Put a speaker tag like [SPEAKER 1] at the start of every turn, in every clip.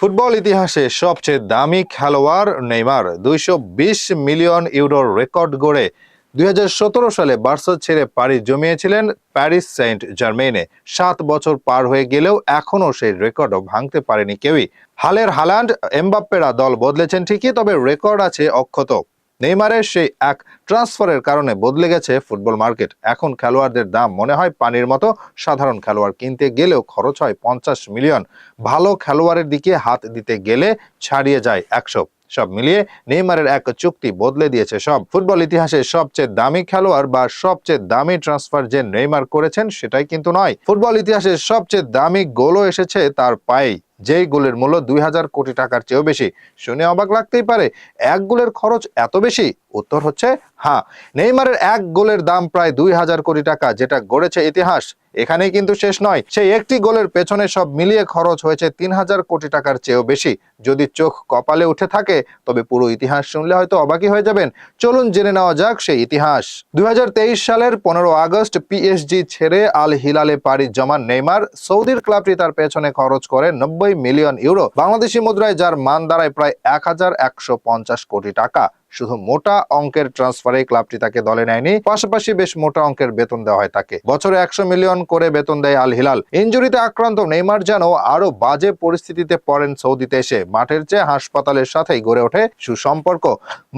[SPEAKER 1] Football ইতিহাসে সবচেয়ে দামি খেলোয়াড় নেইমার। দুইশো বিশ মিলিয়ন ইউরোর রেকর্ড গড়ে দুই হাজার সতেরো সালে বার্সা ছেড়ে পাড়ি জমিয়েছিলেন প্যারিস সেন্ট জার্মেইনে সাত বছর পার হয়ে গেলেও এখনও সেই রেকর্ডও ভাঙতে পারেনি কেউই। হালের হালান্ড, এমবাপ্পেরা দল বদলেছেন ঠিকই, তবে রেকর্ড আছে অক্ষত। নেইমারের সেই এক ট্রান্সফারের কারণে বদলে গেছে ফুটবল মার্কেট। এখন খেলোয়াড়দের দাম মনে হয় পানির মতো। সাধারণ খেলোয়াড় কিনতে গেলেও খরচ হয় পঞ্চাশ মিলিয়ন। ভালো খেলোয়াড়ের দিকে হাত দিতে গেলে ছাড়িয়ে যায় একশো। সব মিলিয়ে নেইমারের এক চুক্তি বদলে দিয়েছে সব। ফুটবল ইতিহাসে সবচেয়ে দামি খেলোয়াড় বা সবচেয়ে দামি ট্রান্সফার যে নেইমার করেছেন সেটাই কিন্তু নয়। ফুটবল ইতিহাসে সবচেয়ে দামি গোলও এসেছে তার পায়েই। যেই গোলের মূল্য দুই হাজার কোটি টাকার চেয়েও বেশি। শুনে অবাক লাগতেই পারে, এক গোলের খরচ এত বেশি? উত্তর হচ্ছে হ্যাঁ নেইমারের এক গোলের দাম প্রায় দুই হাজার কোটি টাকা, যেটা গড়েছে ইতিহাস। এখানেই কিন্তু শেষ নয়। সেই একটি গোলের পেছনে সব মিলিয়ে খরচ হয়েছে তিন হাজার কোটি টাকার চেয়েও বেশি। যদি চোখ কপালে উঠে থাকে, তবে পুরো ইতিহাস শুনলে হয়তো অবাকই হয়ে যাবেন। চলুন জেনে নেওয়া যাক সেই ইতিহাস। দুই হাজার তেইশ সালের পনেরো আগস্ট পিএসজি ছেড়ে আল হিলালে পাড়ি জমান নেইমার। সৌদির ক্লাবটি তার পেছনে খরচ করে নব্বই মিলিয়ন ইউরো বাংলাদেশি মুদ্রায় যার মান দাঁড়ায় প্রায় এক হাজার একশো পঞ্চাশ কোটি টাকা। শুধু মোটা অঙ্কের ট্রান্সফারে ক্লাবটি তাকে দলে নেয়নি, পাশাপাশি বেশ মোটা অঙ্কের বেতন দেওয়া হয় তাকে। বছরে একশো মিলিয়ন করে বেতন দেয় আল হিলাল। ইঞ্জুরিতে আক্রান্ত নেইমার যেন আরও বাজে পরিস্থিতিতে পড়েন সৌদিতে এসে। মাঠের চেয়ে হাসপাতালের সাথেই গড়ে ওঠে সুসম্পর্ক।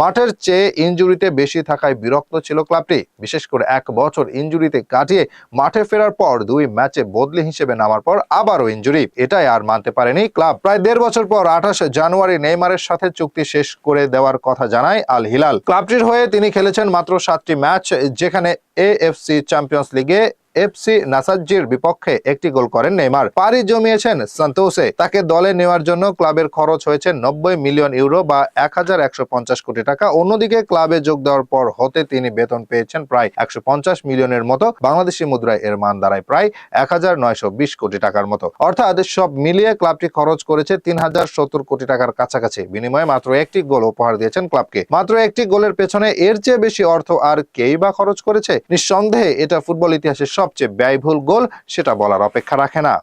[SPEAKER 1] মাঠের চেয়ে ইঞ্জুরিতে বেশি থাকায় বিরক্ত ছিল ক্লাবটি বিশেষ করে এক বছর ইঞ্জুরিতে কাটিয়ে মাঠে ফেরার পর দুই ম্যাচে বদলি হিসেবে নামার পর আবারও ইঞ্জুরি এটাই আর মানতে পারেনি ক্লাব প্রায় দেড় বছর পর আঠাশে জানুয়ারি নেইমারের সাথে চুক্তি শেষ করে দেওয়ার কথা জানায় আল হিলাল ক্লাবটির হয়ে তিনি খেলেছেন মাত্র সাতটি ম্যাচ যেখানে এএফসি চ্যাম্পিয়ন্স লিগে এফসি নাসাজ্জির বিপক্ষে একটি গোল করেন নেইমার। পারি জমিয়েছেন সান্তোসে। তাকে দলে নেওয়ার জন্য ক্লাবের খরচ হয়েছে নব্বই মিলিয়ন ইউরো বা এক হাজার একশো পঞ্চাশ কোটি টাকা। অন্যদিকে ক্লাবে যোগ দেওয়ার পর হতে তিনি বেতন পেয়েছেন প্রায় একশো পঞ্চাশ মিলিয়নের মতো। বাংলাদেশি মুদ্রায় এর মান দাঁড়ায় প্রায় এক হাজার নয়শো বিশ কোটি টাকার মতো। অর্থাৎ সব মিলিয়ে ক্লাবটি খরচ করেছে তিন হাজার সত্তর কোটি টাকার কাছাকাছি। বিনিময়ে মাত্র একটি গোল উপহার দিয়েছেন ক্লাবকে। মাত্র একটি গোলের পেছনে এর চেয়ে বেশি অর্থ আর কেই বা খরচ করেছে? নিঃসন্দেহে এটা ফুটবল ইতিহাসের সবচেয়ে ব্যয়বহুল গোল সেটা বলার অপেক্ষা রাখে না।